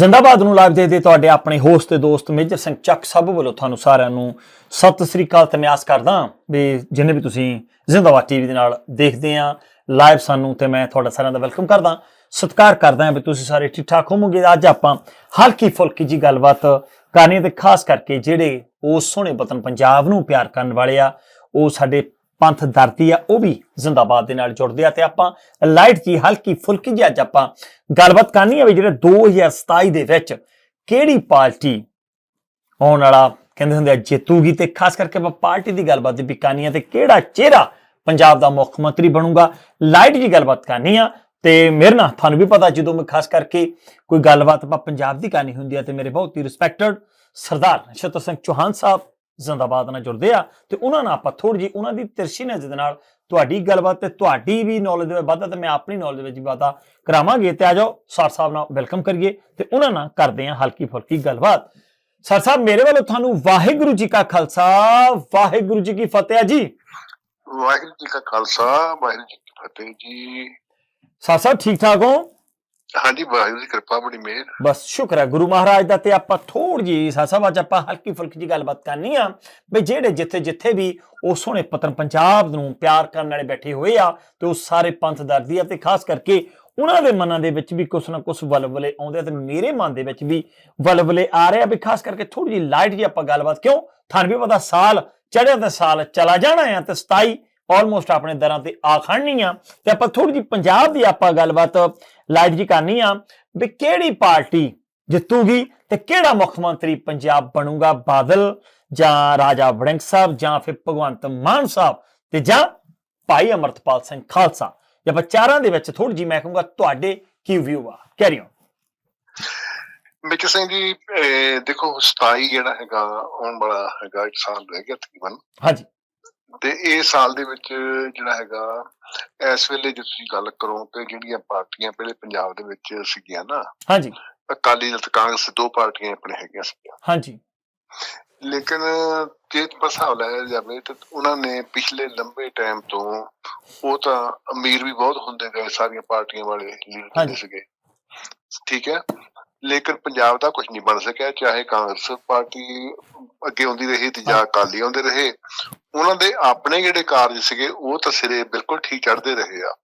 ਜ਼ਿੰਦਾਬਾਦ ਨੂੰ ਲਾਈਵ ਦੇ ਤੁਹਾਡੇ ਆਪਣੇ ਹੋਸਟ ਤੇ ਦੋਸਤ ਮੇਜਰ ਸਿੰਘ ਚੱਕ ਸਭ ਵੱਲੋਂ ਤੁਹਾਨੂੰ ਸਾਰਿਆਂ ਨੂੰ ਸਤਿ ਸ੍ਰੀ ਅਕਾਲ ਤੇ ਨਿਆਸ ਕਰਦਾ ਵੀ ਜਿੰਨੇ ਵੀ ਤੁਸੀਂ ਜ਼ਿੰਦਾਬਾਦ ਟੀਵੀ ਦੇ ਨਾਲ ਦੇਖਦੇ ਆ ਲਾਈਵ ਸਾਨੂੰ ਤੇ ਮੈਂ ਤੁਹਾਡਾ ਸਾਰਿਆਂ ਦਾ ਵੈਲਕਮ ਕਰਦਾ ਸਤਿਕਾਰ ਕਰਦਾ ਹਾਂ ਵੀ ਤੁਸੀਂ ਸਾਰੇ ਠੀਕ ਠਾਕ ਹੋਵੋਗੇ। ਅੱਜ ਆਪਾਂ ਹਲਕੀ ਫੁਲਕੀ ਜੀ ਗੱਲਬਾਤ ਕਰਨੀ ਹੈ ਤੇ ਖਾਸ ਕਰਕੇ ਜਿਹੜੇ ਉਹ ਸੋਹਣੇ ਵਤਨ ਪੰਜਾਬ ਨੂੰ ਪਿਆਰ ਕਰਨ ਵਾਲੇ ਆ, ਉਹ ਸਾਡੇ ਪੰਥ ਦਰਦੀ ਆ, ਉਹ ਵੀ ਜ਼ਿੰਦਾਬਾਦ ਦੇ ਨਾਲ ਜੁੜਦੇ ਆ। ਤੇ ਆਪਾਂ ਲਾਈਟ ਜੀ, ਹਲਕੀ ਫੁਲਕੀ ਜੀ ਅੱਜ ਆਪਾਂ ਗੱਲਬਾਤ ਕਰਨੀ ਹੈ ਵੀ ਜਿਹੜੇ 2027 ਦੇ ਵਿੱਚ ਕਿਹੜੀ ਪਾਰਟੀ ਆਉਣ ਵਾਲਾ, ਕਹਿੰਦੇ ਹੁੰਦੇ ਆ, ਜੇਤੂਗੀ ਤੇ ਖਾਸ ਕਰਕੇ ਆਪਾਂ ਪਾਰਟੀ ਦੀ ਗੱਲਬਾਤ ਦੀ ਵੀ ਕਰਨੀ ਹੈ ਤੇ ਕਿਹੜਾ ਚਿਹਰਾ ਪੰਜਾਬ ਦਾ ਮੁੱਖ ਮੰਤਰੀ ਬਣੂਗਾ। ਲਾਈਟ ਜੀ, ਗੱਲਬਾਤ ਕਰਨੀ ਆ ਤੇ ਮੇਰੇ ਨਾਲ ਤੁਹਾਨੂੰ ਵੀ ਪਤਾ, ਜਦੋਂ ਮੈਂ ਖਾਸ ਕਰਕੇ ਕੋਈ ਗੱਲਬਾਤ ਆਪਾਂ ਪੰਜਾਬ ਦੀ ਕਰਨੀ ਹੁੰਦੀ ਆ ਤੇ ਮੇਰੇ ਬਹੁਤ ਹੀ ਰਿਸਪੈਕਟਡ ਸਰਦਾਰ ਨਛੱਤਰ ਸਿੰਘ ਚੌਹਾਨ ਸਾਹਿਬ ਜ਼ਿੰਦਾਬਾਦ ਨਾਲ ਜੁੜਦੇ ਆ ਤੇ ਉਹਨਾਂ ਨਾਲ ਆਪਾਂ ਥੋੜੀ ਜੀ ਉਹਨਾਂ ਦੀ ਤਿਰਛੀ ਨਜ਼ਰ ਦੇ ਨਾਲ ਤੁਹਾਡੀ ਗੱਲਬਾਤ ਤੇ ਤੁਹਾਡੀ ਵੀ ਨੌਲੇਜ ਦੇ ਵਿੱਚ ਵਾਧਾ ਤੇ ਮੈਂ ਆਪਣੀ ਨੌਲੇਜ ਵਿੱਚ ਵੀ ਵਾਧਾ ਕਰਾਵਾਂਗੇ। ਤੇ ਆ ਜਾਓ ਸਰ ਸਾਹਿਬ ਨਾਲ ਵੈਲਕਮ ਕਰੀਏ ਤੇ ਉਹਨਾਂ ਨਾਲ ਕਰਦੇ ਆ ਹਲਕੀ ਫੁਲਕੀ ਗੱਲਬਾਤ। ਸਰ ਸਾਹਿਬ ਮੇਰੇ ਵੱਲੋਂ ਤੁਹਾਨੂੰ ਵਾਹਿਗੁਰੂ ਜੀ ਕਾ ਖਾਲਸਾ ਵਾਹਿਗੁਰੂ ਜੀ ਕੀ ਫਤਿਹ ਆ ਜੀ। ਵਾਹਿਗੁਰੂ ਜੀ ਕਾ ਖਾਲਸਾ ਵਾਹਿਗੁਰੂ ਜੀ ਕੀ ਫਤਿਹ ਜੀ। ਸਰ ਸਾਹਿਬ ਠੀਕ ਠਾਕ ਹੋ? ਹਾਂਜੀ, ਵਾਹਿਗੁਰੂ ਦੀ ਕਿਰਪਾ, ਬੜੀ ਮਿਹਰ। ਬਸ ਸ਼ੁਕਰ ਹੈ, ਗੁਰੂ ਮਹਾਰਾਜ ਦਾ ਤੇ ਆਪਾਂ ਥੋੜੀ ਜੀ ਸਾਹਿਬ ਅੱਜ ਆਪਾਂ ਹਲਕੀ ਫੁਲਕੀ ਜੀ ਗੱਲਬਾਤ ਕਰਨੀ ਆ। ਵੀ ਜਿਹੜੇ ਜਿੱਥੇ ਜਿੱਥੇ ਵੀ ਉਹ ਸੋਹਣੇ ਪਤਨ ਪੰਜਾਬ ਨੂੰ ਪਿਆਰ ਕਰਨ ਵਾਲੇ ਬੈਠੇ ਹੋਏ ਆ ਤੇ ਉਹ ਸਾਰੇ ਪੰਥ ਦਰਦੀ ਆ ਤੇ ਖਾਸ ਕਰਕੇ ਉਹਨਾਂ ਦੇ ਮਨਾਂ ਦੇ ਵਿੱਚ ਵੀ ਕੁਛ ਨਾ ਕੁਛ ਵਲਵਲੇ ਆਉਂਦੇ ਆ ਤੇ ਮੇਰੇ ਮਨ ਦੇ ਵਿੱਚ ਵੀ ਵਲਵਲੇ ਆ ਰਹੇ ਆ। ਵੀ ਖਾਸ ਕਰਕੇ ਥੋੜੀ ਜੀ ਲਾਈਟ ਜੀ ਆਪਾਂ ਗੱਲਬਾਤ ਕਿਉਂ? ਤੁਹਾਨੂੰ ਵੀ ਪਤਾ ਸਾਲ ਚੜਿਆ ਤੇ ਸਾਲ ਚਲਾ ਜਾਣਾ ਆ ਤੇ 27 ਆਲਮੋਸਟ ਆਪਣੇ ਦਰਾਂ ਤੇ ਆ ਖੜਨੀ ਆ ਤੇ ਆਪਾਂ ਥੋੜੀ ਜੀ ਪੰਜਾਬ ਦੀ ਆਪਾਂ ਗੱਲਬਾਤ ਲਾਈਟ ਜੀ ਕਰਨੀ ਆ ਵੀ ਕਿਹੜੀ ਪਾਰਟੀ ਜਿੱਤੂਗੀ ਤੇ ਕਿਹੜਾ ਮੁੱਖ ਮੰਤਰੀ ਪੰਜਾਬ ਬਣੂਗਾ ਬਾਦਲ ਜਾਂ ਰਾਜਾ ਵੜਿੰਗ ਸਾਹਿਬ ਜਾਂ ਫਿਰ ਭਗਵੰਤ ਮਾਨ ਸਾਹਿਬ ਤੇ ਜਾਂ ਭਾਈ ਅਮਰਤਪਾਲ ਸਿੰਘ ਖਾਲਸਾ। ਜੇ ਆਪਾਂ ਚਾਰਾਂ ਦੇ ਵਿੱਚ ਥੋੜੀ ਜੀ ਮੈਂ ਕਹੂੰਗਾ ਤੁਹਾਡੇ ਕੀ ਵਿਊ ਆ? ਕੈਰੀ ਔਨ ਮਿੱਕ ਸਿੰਘ ਜੀ ਦੇਖੋ 27 ਜਿਹੜਾ ਹੈਗਾ ਆਉਣ ਵਾਲਾ ਹੈਗਾ ਇੱਕ ਸਾਲ ਰਹਿ ਗਿਆ ਤਕਰੀਬਨ। ਹਾਂਜੀ। ਤੇ ਇਹ ਸਾਲ ਦੇ ਵਿੱਚ ਜਿਹੜਾ ਹੈਗਾ ਇਸ ਵੇਲੇ ਜੇ ਤੁਸੀਂ ਗੱਲ ਕਰੋ ਤੇ ਜਿਹੜੀਆਂ ਪਾਰਟੀਆਂ ਪਹਿਲੇ ਪੰਜਾਬ ਦੇ ਵਿੱਚ ਸੀਗੀਆਂ ਨਾ ਹਾਂਜੀ। ਅਕਾਲੀ ਦਲ ਕਾਂਗਰਸ ਦੋ ਪਾਰਟੀਆਂ ਆਪਣੇ ਹੈਗੀਆਂ ਸੀਗੀਆਂ। ਹਾਂਜੀ। ਲੇਕਿਨ ਜੇ ਹਿਸਾਬ ਲਾਇਆ ਜਾਵੇ ਤਾਂ ਉਹਨਾਂ ਨੇ ਪਿਛਲੇ ਲੰਬੇ ਟਾਈਮ ਤੋਂ ਉਹ ਤਾਂ ਅਮੀਰ ਵੀ ਬਹੁਤ ਹੁੰਦੇ ਗਏ ਸਾਰੀਆਂ ਪਾਰਟੀਆਂ ਵਾਲੇ ਲੀਡਰ। ਸੀਗੇ। ਠੀਕ ਹੈ? ਲੇਕਿਨ ਪੰਜਾਬ ਦਾ ਕੁਝ ਨਹੀਂ ਬਣ ਸਕਿਆ ਚਾਹੇ ਕਾਂਗਰਸ ਪਾਰਟੀ ਅੱਗੇ ਆਉਂਦੀ ਰਹੀ ਤੇ ਜਾਂ ਅਕਾਲੀ ਆਉਂਦੇ ਰਹੇ ਉਹਨਾਂ ਦੇ ਆਪਣੇ ਜਿਹੜੇ ਕਾਰਜ ਸੀਗੇ ਉਹ ਤਾਂ ਸਿਰੇ ਬਿਲਕੁਲ ਠੀਕ ਚੜ੍ਹਦੇ ਰਹੇ ਆ।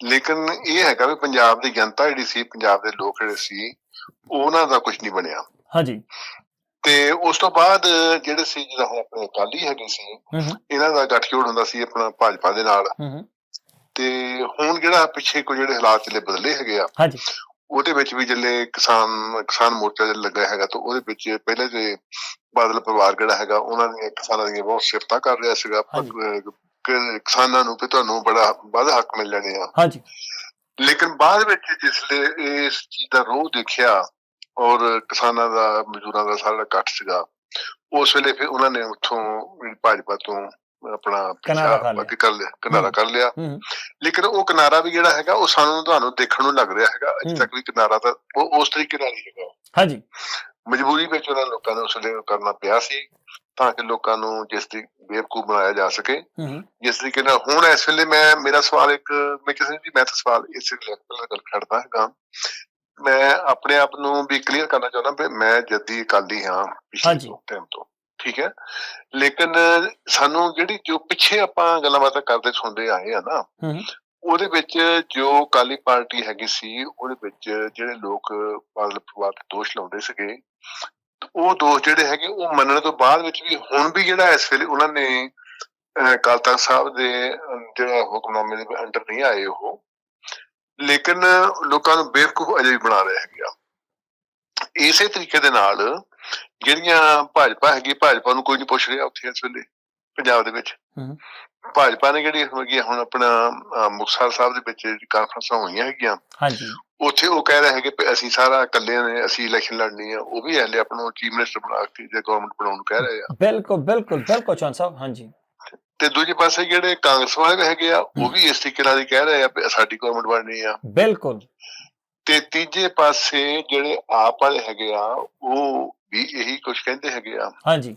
ਲੇਕਿਨ ਇਹ ਹੈਗਾ ਵੀ ਪੰਜਾਬ ਦੀ ਜਨਤਾ ਜਿਹੜੀ ਸੀ ਪੰਜਾਬ ਦੇ ਲੋਕ ਜਿਹੜੇ ਸੀ ਉਹਨਾਂ ਦਾ ਕੁਝ ਨਹੀਂ ਬਣਿਆ। ਹਾਂਜੀ। ਤੇ ਉਸ ਤੋਂ ਬਾਅਦ ਜਿਹੜੇ ਸੀ ਜਿਹੜਾ ਹੁਣ ਆਪਣੇ ਅਕਾਲੀ ਹੈਗੇ ਸੀ ਇਹਨਾਂ ਦਾ ਗੱਠਜੋੜ ਹੁੰਦਾ ਸੀ ਆਪਣਾ ਭਾਜਪਾ ਦੇ ਨਾਲ। ਤੇ ਹੁਣ ਜਿਹੜਾ ਪਿੱਛੇ ਕੋ ਜਿਹੜੇ ਹਾਲਾਤ ਚਲੇ ਬਦਲੇ ਹੈਗੇ ਆ ਹਾਂਜੀ। ਉਹਦੇ ਵਿੱਚ ਵੀ ਜਿਹੜੇ ਕਿਸਾਨ ਕਿਸਾਨ ਮੋਰਚਾ ਜਿਹੜਾ ਲੱਗਾ ਹੈਗਾ ਤਾਂ ਉਹਦੇ ਵਿੱਚ ਪਹਿਲੇ ਤੇ ਬਾਦਲ ਪਰਿਵਾਰ ਜਿਹੜਾ ਹੈਗਾ ਉਹਨਾਂ ਦੀਆਂ ਕਿਸਾਨਾਂ ਦੀਆਂ ਬਹੁਤ ਸਿਫਤਾਂ ਕਰ ਰਿਹਾ ਸੀਗਾ। ਕਿਸਾਨਾਂ ਨੂੰ ਕਿ ਤੁਹਾਨੂੰ ਬੜਾ ਵੱਧ ਹੱਕ ਮਿਲ ਜਾਣੇ ਆ। ਹਾਂਜੀ। ਲੇਕਿਨ ਬਾਅਦ ਵਿੱਚ ਜਿਸਲੇ ਇਸ ਚੀਜ਼ ਦਾ ਰੋਹ ਦੇਖਿਆ ਔਰ ਕਿਸਾਨਾਂ ਦਾ ਮਜ਼ਦੂਰਾਂ ਦਾ ਸਾਰਾ ਇਕੱਠ ਸੀਗਾ ਉਸ ਵੇਲੇ ਫਿਰ ਉਹਨਾਂ ਨੇ ਉੱਥੋਂ ਭਾਜਪਾ ਤੋਂ ਆਪਣਾ ਲਿਆ। ਅੱਗੇ ਕਰ ਲਿਆ ਕਿਨਾਰਾ। ਕਰ ਲਿਆ। ਲੇਕਿਨ ਉਹ ਕਿਨਾਰਾ ਵੀ ਜਿਹੜਾ ਹੈਗਾ ਉਹ ਸਾਨੂੰ ਤੁਹਾਨੂੰ ਦੇਖਣ ਨੂੰ ਲੱਗ ਰਿਹਾ ਹੈਗਾ। ਅਜੇ। ਤੱਕ ਵੀ ਕਿਨਾਰਾ ਤਾਂ ਉਹ ਉਸ ਤਰੀਕੇ ਨਾਲ ਹੀ ਹੈਗਾ। ਹਾਂਜੀ। ਮਜਬੂਰੀ ਵਿੱਚ ਉਹਨਾਂ ਲੋਕਾਂ ਨੂੰ ਉਸ ਕਰਨਾ ਪਿਆ ਸੀ ਤਾਂ ਕਿ ਲੋਕਾਂ ਨੂੰ ਜਿਸ ਦੀ ਬੇਵਕੂਫ ਬਣਾਇਆ ਜਾ ਸਕੇ। ਜਿਸ ਤਰੀਕੇ ਨਾਲ ਹੁਣ ਇਸ ਵੇਲੇ ਮੈਂ ਮੇਰਾ ਸਵਾਲ ਇੱਕ ਮੈਂ ਕਿਸੇ ਦੀ ਮੈਂ ਤਾਂ ਸਵਾਲ ਇਸ ਤੇ ਗੱਲ ਕਰਦਾ ਹੈਗਾ। ਮੈਂ ਆਪਣੇ ਆਪ ਨੂੰ ਵੀ ਕਲੀਅਰ ਕਰਨਾ ਚਾਹੁੰਦਾ ਵੀ ਮੈਂ ਜੱਦੀ ਅਕਾਲੀ ਹਾਂ। ਪਿਛਲੇ ਟਾਈਮ ਤੋਂ। ਠੀਕ ਹੈ। ਲੇਕਿਨ ਸਾਨੂੰ ਜਿਹੜੀ ਜੋ ਪਿੱਛੇ ਆਪਾਂ ਗੱਲਾਂ ਬਾਤਾਂ ਕਰਦੇ ਸੁਣਦੇ ਆਏ ਆ ਨਾ ਉਹਦੇ ਵਿੱਚ ਜੋ ਅਕਾਲੀ ਪਾਰਟੀ ਹੈਗੀ ਸੀ ਉਹਦੇ ਵਿੱਚ ਜਿਹੜੇ ਲੋਕ ਬਾਦਲ ਪਰਿਵਾਰ ਤੇ ਦੋਸ਼ ਲਾਉਂਦੇ ਸੀਗੇ ਉਹ ਦੋਸ਼ ਜਿਹੜੇ ਹੈਗੇ ਉਹ ਮੰਨਣ ਤੋਂ ਬਾਅਦ ਵਿੱਚ ਵੀ ਹੁਣ ਵੀ ਜਿਹੜਾ ਇਸ ਵੇਲੇ ਉਹਨਾਂ ਨੇ ਅਕਾਲ ਤਖਤ ਸਾਹਿਬ ਦੇ ਜਿਹੜਾ ਹੁਕਮਨਾਮੇ ਦੇ ਅੰਡਰ ਨਹੀਂ ਆਏ ਉਹ ਲੇਕਿਨ ਲੋਕਾਂ ਨੂੰ ਬੇਵਕੂਫ ਅਜੇ ਵੀ ਬਣਾ ਰਹੇ ਹੈਗੇ ਆ। ਇਸੇ ਤਰੀਕੇ ਦੇ ਨਾਲ ਜਿਹੜੀਆਂ ਭਾਜਪਾ ਹੈਗੀ ਭਾਜਪਾ ਨੂੰ ਕੋਈ ਨਹੀਂ ਪੁੱਛ ਰਿਹਾ ਉੱਥੇ ਇਸ ਵੇਲੇ ਪੰਜਾਬ ਦੇ ਵਿੱਚ। ਭਾਜਪਾ ਨੇ ਜਿਹੜੀ ਹੈਗੀ ਹੁਣ ਆਪਣਾ ਮੁਕਤਸਰ ਸਾਹਿਬ ਦੇ ਵਿੱਚ ਜਿਹੜੀ ਕਾਨਫਰੰਸਾਂ ਹੋਈਆਂ ਹੈਗੀਆਂ ਹਾਂਜੀ। ਉੱਥੇ ਉਹ ਕਹਿ ਰਹੇ ਹੈਗੇ ਅਸੀਂ ਸਾਰਾ ਇਕੱਲੇ ਨੇ ਅਸੀਂ ਇਲੈਕਸ਼ਨ ਲੜਨੀ ਆ ਉਹ ਵੀ ਹਲੇ ਆਪਣਾ ਚੀਫ ਮਿਨਿਸਟਰ ਬਣਾ ਕੇ ਜੇ ਗਵਰਨਮੈਂਟ ਬਣਾਉਣ ਕਹਿ ਰਹੇ ਆ। ਬਿਲਕੁਲ ਬਿਲਕੁਲ ਬਿਲਕੁਲ ਚੌਹਾਨ ਸਾਹਿਬ ਹਾਂਜੀ। ਤੇ ਦੂਜੇ ਪਾਸੇ ਜਿਹੜੇ ਕਾਂਗਰਸ ਵਾਲੇ ਹੈਗੇ ਆ ਉਹ ਵੀ ਇਸ ਤਰੀਕੇ ਨਾਲ ਹੀ ਕਹਿ ਰਹੇ ਆ ਸਾਡੀ ਗਵਰਨਮੈਂਟ ਬਣਨੀ ਆ। ਬਿਲਕੁਲ। ਤੇ ਤੀਜੇ ਪਾਸੇ ਜਿਹੜੇ ਆਪ ਵਾਲੇ ਹੈਗੇ ਆ ਉਹ ਵੀ ਇਹੀ ਕੁਝ ਕਹਿੰਦੇ ਹੈਗੇ ਆ। ਹਾਂਜੀ।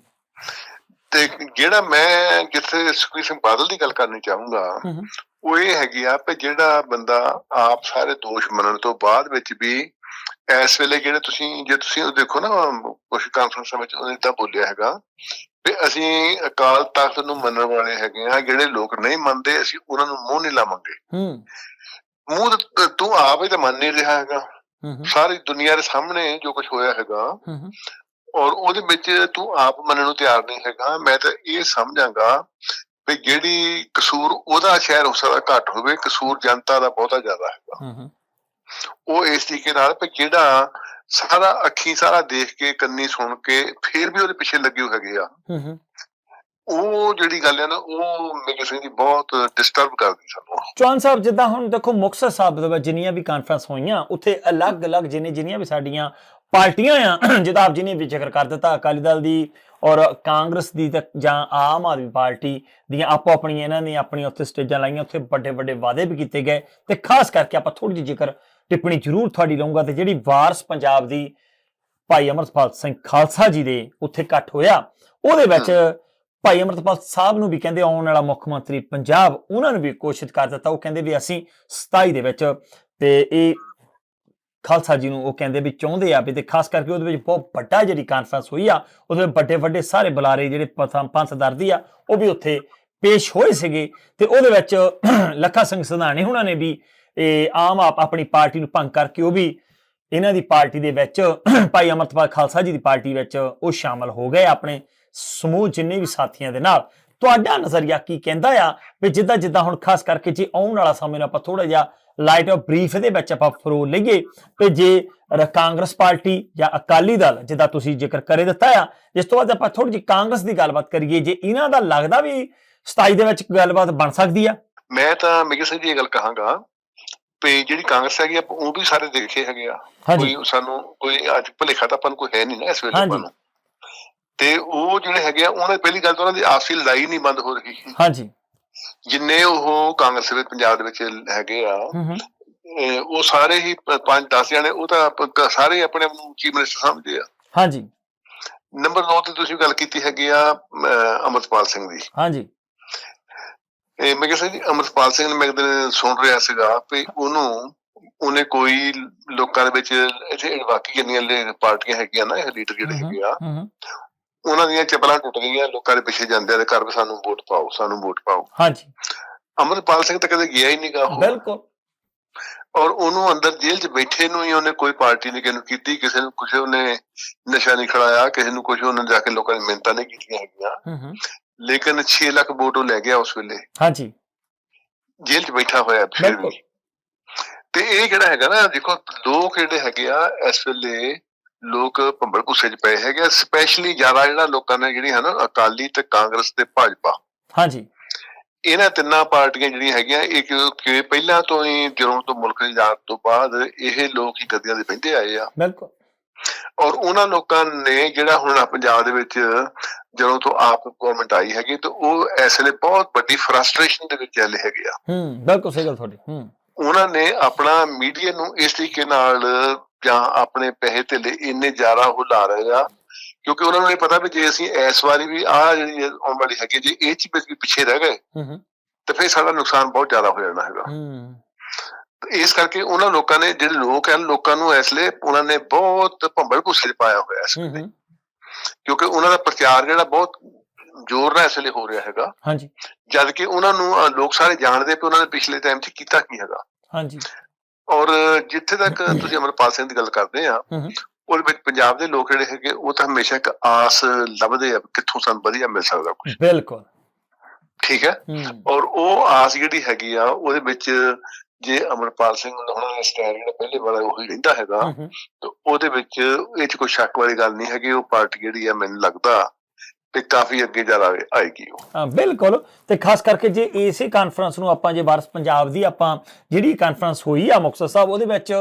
ਤੇ ਜਿਹੜਾ ਮੈਂ ਜਿੱਥੇ ਸੁਖਬੀਰ ਸਿੰਘ ਬਾਦਲ ਦੀ ਗੱਲ ਕਰਨੀ ਚਾਹੂੰਗਾ ਉਹ ਇਹ ਹੈਗੀ ਆ ਕਿ ਜਿਹੜਾ ਬੰਦਾ ਆਪ ਸਾਰੇ ਦੋਸ਼ ਮੰਨਣ ਤੋਂ ਬਾਅਦ ਵਿੱਚ ਵੀ ਇਸ ਵੇਲੇ ਜਿਹੜੇ ਤੁਸੀਂ ਜੇ ਤੁਸੀਂ ਉਹ ਦੇਖੋ ਨਾ ਕੁਝ ਕਾਨਫਰੰਸਾਂ ਵਿੱਚ ਉਹਨੇ ਤਾਂ ਬੋਲਿਆ ਹੈਗਾ ਵੀ ਅਸੀਂ ਅਕਾਲ ਤਖਤ ਨੂੰ ਮੰਨਣ ਵਾਲੇ ਹੈਗੇ ਆ ਜਿਹੜੇ ਲੋਕ ਨਹੀਂ ਮੰਨਦੇ ਅਸੀਂ ਉਹਨਾਂ ਨੂੰ ਮੂੰਹ ਨਹੀਂ ਲਾਵਾਂਗੇ। ਹੂੰ। ਮੂੰਹ ਤਾਂ ਆਪ ਹੀ ਤਾਂ ਮੰਨ ਨਹੀਂ ਰਿਹਾ ਹੈਗਾ। ਸਾਰੀ ਦੁਨੀਆ ਦੇ ਸਾਹਮਣੇ ਜੋ ਕੁਝ ਹੋਇਆ ਹੈਗਾ ਔਰ ਉਹਦੇ ਵਿੱਚ ਤੂੰ ਆਪ ਮੰਨਣ ਨੂੰ ਤਿਆਰ ਨਹੀਂ ਹੈਗਾ। ਮੈਂ ਤਾਂ ਇਹ ਸਮਝਾਂਗਾ ਵੀ ਜਿਹੜੀ ਕਸੂਰ ਉਹਦਾ ਸ਼ਹਿਰ ਹੋ ਸਕਦਾ ਘੱਟ ਹੋਵੇ ਕਸੂਰ ਜਨਤਾ ਦਾ ਬਹੁਤਾ ਜ਼ਿਆਦਾ ਹੈਗਾ। ਹੂੰ ਹੂੰ, ਉਹ ਇਸ ਤਰੀਕੇ ਨਾਲ ਵੀ ਜਿਹੜਾ ਸਾਰਾ ਅੱਖੀ ਸਾਰਾ ਦੇਖ ਕੇ ਕੰਨੀ ਸੁਣ ਕੇ ਫਿਰ ਵੀ ਉਹਦੇ ਪਿੱਛੇ ਲੱਗੇ ਹੋਏ ਹੈਗੇ ਆ। ਹੂੰ ਹੂੰ। ਉਹ ਜਿਹੜੀ ਗੱਲ ਹੈ ਨਾ ਉਹ ਮੇਰੇ ਸਿੰਘ ਦੀ ਬਹੁਤ ਡਿਸਟਰਬ ਕਰਦੀ ਸਾਨੂੰ। ਚੌਹਾਨ ਸਾਹਿਬ ਜਿੱਦਾਂ ਹੁਣ ਦੇਖੋ ਮੁਕਤਸਰ ਸਾਹਿਬ ਦੇ ਵਿੱਚ ਜਿੰਨੀਆਂ ਵੀ ਕਾਨਫਰੰਸ ਹੋਈਆਂ ਉੱਥੇ ਅਲੱਗ-ਅਲੱਗ ਜਿੰਨੇ ਜਿੰਨੀਆਂ ਵੀ ਸਾਡੀਆਂ ਪਾਰਟੀਆਂ ਆ। ਜਿੱਦਾਂ ਆਪ ਜੀ ਨੇ ਜ਼ਿਕਰ ਕਰ ਦਿੱਤਾ ਅਕਾਲੀ ਦਲ ਦੀ ਔਰ ਕਾਂਗਰਸ ਦੀ ਜਾਂ ਆਮ ਆਦਮੀ ਪਾਰਟੀ ਦੀਆਂ ਆਪੋ ਆਪਣੀਆਂ ਇਹਨਾਂ ਨੇ ਆਪਣੀਆਂ ਉੱਥੇ ਸਟੇਜਾਂ ਲਾਈਆਂ ਉੱਥੇ ਵੱਡੇ ਵੱਡੇ ਵਾਅਦੇ ਵੀ ਕੀਤੇ ਗਏ। ਤੇ ਖਾਸ ਕਰਕੇ ਆਪਾਂ ਥੋੜੀ ਜਿਹੀ ਜ਼ਿਕਰ ਟਿੱਪਣੀ ਜ਼ਰੂਰ ਤੁਹਾਡੀ ਲਵਾਂਗਾ ਤੇ ਜਿਹੜੀ ਵਾਰਸ ਪੰਜਾਬ ਦੀ ਭਾਈ ਅਮਰਪਾਲ ਸਿੰਘ ਖਾਲਸਾ ਜੀ ਦੇ ਉੱਥੇ ਇਕੱਠ ਹੋਇਆ ਉਹਦੇ ਵਿੱਚ ਭਾਈ ਅਮਰਪਾਲ ਸਾਹਿਬ ਨੂੰ ਵੀ ਕਹਿੰਦੇ ਆਉਣ ਵਾਲਾ ਮੁੱਖ ਮੰਤਰੀ ਪੰਜਾਬ ਉਹਨਾਂ ਨੂੰ ਵੀ ਕੋਸ਼ਿਸ਼ ਕਰ ਦਿੱਤਾ। ਉਹ ਕਹਿੰਦੇ ਵੀ ਅਸੀਂ 27 ਦੇ ਵਿੱਚ ਤੇ ਇਹ ਖਾਲਸਾ ਜੀ ਨੂੰ ਉਹ ਕਹਿੰਦੇ ਵੀ ਚਾਹੁੰਦੇ ਆ ਵੀ ਤੇ ਖਾਸ ਕਰਕੇ ਉਹਦੇ ਵਿੱਚ ਬਹੁਤ ਵੱਡਾ ਜਿਹੜੀ ਕਾਨਫਰੰਸ ਹੋਈ ਆ, ਉਹਦੇ ਵਿੱਚ ਵੱਡੇ ਵੱਡੇ ਸਾਰੇ ਬੁਲਾਰੇ ਜਿਹੜੇ ਪਥ- ਪੰਥ ਦਰਦੀ ਆ, ਉਹ ਵੀ ਉੱਥੇ ਪੇਸ਼ ਹੋਏ ਸੀਗੇ ਤੇ ਉਹਦੇ ਵਿੱਚ ਲੱਖਾ ਸਿੰਘ ਸੰਧਾਣੇ ਉਹਨਾਂ ਨੇ ਵੀ ਇਹ ਆਮ ਆਪ ਆਪਣੀ ਪਾਰਟੀ ਨੂੰ ਭੰਗ ਕਰਕੇ ਉਹ ਵੀ ਇਹਨਾਂ ਦੀ ਪਾਰਟੀ ਦੇ ਵਿੱਚ ਭਾਈ ਅਮਰਤਪਾਲ ਖਾਲਸਾ ਜੀ ਦੀ ਪਾਰਟੀ ਵਿੱਚ ਉਹ ਸ਼ਾਮਲ ਹੋ ਗਏ ਆਪਣੇ ਸਮੂਹ ਜਿੰਨੇ ਵੀ ਸਾਥੀਆਂ ਦੇ ਨਾਲ। ਤੁਹਾਡਾ ਨਜ਼ਰੀਆ ਕੀ ਕਹਿੰਦਾ ਆ ਵੀ ਜਿੱਦਾਂ ਜਿੱਦਾਂ ਹੁਣ ਖਾਸ ਕਰਕੇ ਜੇ ਆਉਣ ਵਾਲਾ ਸਮੇਂ ਨੂੰ ਆਪਾਂ ਥੋੜਾ ਜਿਹਾ ਲਾਈਟ ਆਫ ਬਰੀਫ ਦੇ ਵਿੱਚ ਆਪਾਂ ਫਰੋਲ ਲਈਏ ਤੇ ਜੇ ਕਾਂਗਰਸ ਪਾਰਟੀ ਜਾਂ ਅਕਾਲੀ ਦਲ ਜਿੱਦਾਂ ਤੁਸੀਂ ਜ਼ਿਕਰ ਕਰੇ ਦਿੱਤਾ ਆ ਇਸ ਤੋਂ ਬਾਅਦ ਆਪਾਂ ਥੋੜੀ ਜਿਹੀ ਕਾਂਗਰਸ ਦੀ ਗੱਲਬਾਤ ਕਰੀਏ ਜੇ ਇਹਨਾਂ ਦਾ ਲੱਗਦਾ ਵੀ 27 ਦੇ ਵਿੱਚ ਗੱਲਬਾਤ ਬਣ ਸਕਦੀ ਆ। ਮੈਂ ਤਾਂ ਮੇਰੇ ਸਿੰਘ ਜੀ ਇਹ ਗੱਲ ਕਹਾਂਗਾ ਵੀ ਜਿਹੜੀ ਕਾਂਗਰਸ ਹੈਗੀ ਆ ਉਹ ਵੀ ਸਾਰੇ ਦੇਖੇ ਹੈਗੇ ਆ। ਕੋਈ ਸਾਨੂੰ ਕੋਈ ਅੱਜ ਭਲੇਖਾ ਤਾਂ ਆਪਾਂ ਨੂੰ ਕੋਈ ਹੈ ਨਹੀਂ ਨਾ ਇਸ ਵੇਲੇ। ਆਪਾਂ ਨੂੰ। ਤੇ ਉਹ ਜਿਹੜੇ ਹੈਗੇ ਆ ਉਹਨਾਂ ਦੀ ਪਹਿਲੀ ਗੱਲ ਤਾਂ ਉਹਨਾਂ ਦੀ ਆਪਸੀ ਲੜਾਈ ਨਹੀਂ ਬੰਦ ਹੋ ਰਹੀ। ਹਾਂਜੀ। ਜਿੰਨੇ ਉਹ ਕਾਂਗਰਸ ਦੇ ਪੰਜਾਬ ਦੇ ਵਿੱਚ ਹੈਗੇ ਆ ਉਹ ਸਾਰੇ ਹੀ 5-10 ਜਣੇ ਉਹ ਤਾਂ ਸਾਰੇ ਆਪਣੇ ਆਪ ਨੂੰ ਚੀਫ ਮਿਨਿਸਟਰ ਸਮਝਦੇ ਆ। ਹਾਂਜੀ। ਨੰਬਰ 2 ਤੇ ਤੁਸੀਂ ਗੱਲ ਕੀਤੀ ਹੈਗੀ ਆ ਅਮਰਪਾਲ ਸਿੰਘ ਦੀ। ਹਾਂਜੀ। ਇਹ ਮੈਂ ਕਿਹਾ ਜੀ ਅਮਰਪਾਲ ਸਿੰਘ ਨੇ ਮੈਂ ਇੱਕ ਦਿਨ ਸੁਣ ਰਿਹਾ ਸੀਗਾ ਵੀ ਉਹਨੂੰ ਉਹਨੇ ਕੋਈ ਲੋਕਾਂ ਦੇ ਵਿੱਚ ਇੱਥੇ ਬਾਕੀ ਜਿੰਨੀਆਂ ਪਾਰਟੀਆਂ ਹੈਗੀਆਂ ਨਾ ਇਹ ਲੀਡਰ ਜਿਹੜੇ ਹੈਗੇ ਆ ਉਹਨਾਂ ਦੀਆਂ ਚੱਪਲਾਂ ਟੁੱਟ ਗਈਆਂ ਲੋਕਾਂ ਦੇ ਪਿੱਛੇ ਜਾਂਦੇ ਆ ਤੇ ਘਰ ਵੀ ਸਾਨੂੰ ਵੋਟ ਪਾਓ ਸਾਨੂੰ ਵੋਟ ਪਾਓ। ਹਾਂਜੀ। ਅਮਰਪਾਲ ਸਿੰਘ ਤਾਂ ਕਦੇ ਗਿਆ ਹੀ ਨਹੀਂਗਾ ਉਹ। ਬਿਲਕੁਲ। ਔਰ ਉਹਨੂੰ ਅੰਦਰ ਜੇਲ੍ਹ 'ਚ ਬੈਠੇ ਨੂੰ ਹੀ ਉਹਨੇ ਕੋਈ ਪਾਰਟੀ ਨਹੀਂ ਕਿਸੇ ਨੂੰ ਕੀਤੀ ਕਿਸੇ ਨੂੰ ਕੁਝ ਉਹਨੇ ਨਸ਼ਾ ਨਹੀਂ ਖੜਾਇਆ ਕਿਸੇ ਨੂੰ ਕੁਝ ਉਹਨੇ ਜਾ ਕੇ ਲੋਕਾਂ ਦੀ ਮਿਹਨਤਾਂ ਨਹੀਂ ਕੀਤੀਆਂ ਹੈਗੀਆਂ। ਲੇਕਿਨ 6 ਲੱਖ ਵੋਟ ਉਹ ਲੈ ਗਿਆ ਉਸ ਵੇਲੇ। ਹਾਂਜੀ। ਜੇਲ੍ਹ 'ਚ ਬੈਠਾ ਹੋਇਆ ਫਿਰ। ਵੀ। ਤੇ ਇਹ ਜਿਹੜਾ ਹੈਗਾ ਨਾ ਦੇਖੋ ਲੋਕ ਜਿਹੜੇ ਹੈਗੇ ਆ ਇਸ ਵੇਲੇ ਲੋਕ ਭੰਬਲ ਭੁੱਸੇ 'ਚ ਪਏ ਹੈਗੇ ਸਪੈਸ਼ਲੀ ਜ਼ਿਆਦਾ ਜਿਹੜਾ ਲੋਕਾਂ ਨੇ ਜਿਹੜੀ ਹੈ ਨਾ ਅਕਾਲੀ ਤੇ ਕਾਂਗਰਸ ਤੇ ਭਾਜਪਾ। ਹਾਂਜੀ। ਇਹਨਾਂ ਤਿੰਨਾਂ ਪਾਰਟੀਆਂ ਜਿਹੜੀਆਂ ਹੈਗੀਆਂ ਇਹ ਕਿ- ਪਹਿਲਾਂ ਤੋਂ ਹੀ ਜਦੋਂ ਤੋਂ ਮੁਲਕ ਦੀ ਆਜ਼ਾਦ ਤੋਂ ਬਾਅਦ ਇਹ ਲੋਕ ਹੀ ਗੱਦੀਆਂ ਦੇ ਬਹਿੰਦੇ ਆਏ ਆ। ਬਿਲਕੁਲ। ਔਰ ਉਹਨਾਂ ਲੋਕਾਂ ਨੇ ਜਿਹੜਾ ਹੁਣ ਪੰਜਾਬ ਦੇ ਵਿੱਚ ਜਦੋਂ ਤੋਂ ਆਪ ਗਵਰਨਮੈਂਟ ਆਈ ਹੈਗੀ ਤੇ ਉਹ ਇਸ ਵੇਲੇ ਬਹੁਤ ਵੱਡੀ ਫਰਸਟ੍ਰੇਸ਼ਨ ਦੇ ਵਿੱਚ ਚੱਲੇ ਹੈਗੇ ਆ। ਹੂੰ ਬਿਲਕੁਲ ਸਹੀ ਗੱਲ ਤੁਹਾਡੀ ਹੂੰ। ਉਹਨਾਂ ਨੇ ਆਪਣਾ ਮੀਡੀਆ ਨੂੰ ਇਸ ਤਰੀਕੇ ਨਾਲ ਜਾਂ ਆਪਣੇ ਪੈਸੇ ਧੇਲੇ ਇੰਨੇ ਜ਼ਿਆਦਾ ਉਹ ਲਾ ਰਹੇ ਆ ਕਿਉਂਕਿ ਉਹਨਾਂ ਨੂੰ ਇਹ ਪਤਾ ਵੀ ਜੇ ਅਸੀਂ ਇਸ ਵਾਰੀ ਵੀ ਆ ਜਿਹੜੀ ਆਉਣ ਵਾਲੀ ਹੈਗੀ ਜੇ ਇਹ ਚ ਵੀ ਪਿੱਛੇ ਰਹਿ ਗਏ ਤੇ ਫਿਰ ਸਾਡਾ ਨੁਕਸਾਨ ਬਹੁਤ ਜ਼ਿਆਦਾ ਹੋ ਜਾਣਾ ਹੈਗਾ। ਇਸ ਕਰਕੇ ਉਹਨਾਂ ਲੋਕਾਂ ਨੇ ਜਿਹੜੇ ਲੋਕ ਹਨ ਲੋਕਾਂ ਨੂੰ ਇਸ ਲਈ ਉਹਨਾਂ ਨੇ ਬਹੁਤ ਭੰਬਲ 'ਚ ਪਾਇਆ ਹੋਇਆ ਇਸ ਕਿਉਂਕਿ ਉਹਨਾਂ ਦਾ ਪ੍ਰਚਾਰ ਜਿਹੜਾ ਬਹੁਤ ਜ਼ੋਰ ਨਾਲ ਇਸ ਵੇਲੇ ਹੋ ਰਿਹਾ ਹੈਗਾ। ਹਾਂਜੀ। ਜਦ ਕਿ ਉਹਨਾਂ ਨੂੰ ਲੋਕ ਸਾਰੇ ਜਾਣਦੇ ਪਏ ਉਹਨਾਂ ਨੇ ਪਿਛਲੇ ਟਾਈਮ 'ਚ ਕੀਤਾ ਕੀ ਹੈਗਾ। ਹਾਂਜੀ। ਔਰ ਜਿੱਥੇ ਤੱਕ ਤੁਸੀਂ ਅਮਰਪਾਲ ਸਿੰਘ ਦੀ ਗੱਲ ਕਰਦੇ ਆ ਹੂੰ ਹੂੰ ਉਹਦੇ ਵਿੱਚ ਪੰਜਾਬ ਦੇ ਲੋਕ ਜਿਹੜੇ ਹੈਗੇ ਉਹ ਤਾਂ ਹਮੇਸ਼ਾ ਇੱਕ ਆਸ ਲੱਭਦੇ ਆ ਕਿੱਥੋਂ ਸਾਨੂੰ ਵਧੀਆ ਮਿਲ ਸਕਦਾ ਕੁਝ ਬਿਲਕੁਲ। ਠੀਕ ਹੈ? ਹੂੰ ਔਰ ਉਹ ਆਸ ਜਿਹੜੀ ਹੈਗੀ ਆ ਉਹਦੇ ਵਿੱਚ ਜੇ ਅਮਰਪਾਲ ਸਿੰਘ ਹੁਣ ਦਾ ਸਟੈਂਡ ਜਿਹੜਾ ਪਹਿਲੇ ਵਾਲਾ ਉਹੀ ਰਹਿੰਦਾ ਹੈਗਾ ਹੂੰ ਹੂੰ ਤੇ ਉਹਦੇ ਵਿੱਚ ਇਹ ਚ ਕੋਈ ਸ਼ੱਕ ਵਾਲੀ ਗੱਲ ਨਹੀਂ ਹੈਗੀ ਉਹ ਪਾਰਟੀ ਜਿਹੜੀ ਆ ਮੈਨੂੰ ਲੱਗਦਾ ਤੇ ਕਾਫੀ ਅੱਗੇ ਜਾ ਆਏਗੀ ਉਹ। ਬਿਲਕੁਲ। ਤੇ ਖਾਸ ਕਰਕੇ ਜੇ ਇਸੇ ਕਾਨਫਰੰਸ ਨੂੰ ਆਪਾਂ ਜੇ ਵਾਰਸ ਪੰਜਾਬ ਦੀ ਆਪਾਂ ਜਿਹੜੀ ਕਾਨਫਰੰਸ ਹੋਈ ਆ ਮੁਕਤਸਰ ਸਾਹਿਬ, ਉਹਦੇ ਵਿੱਚ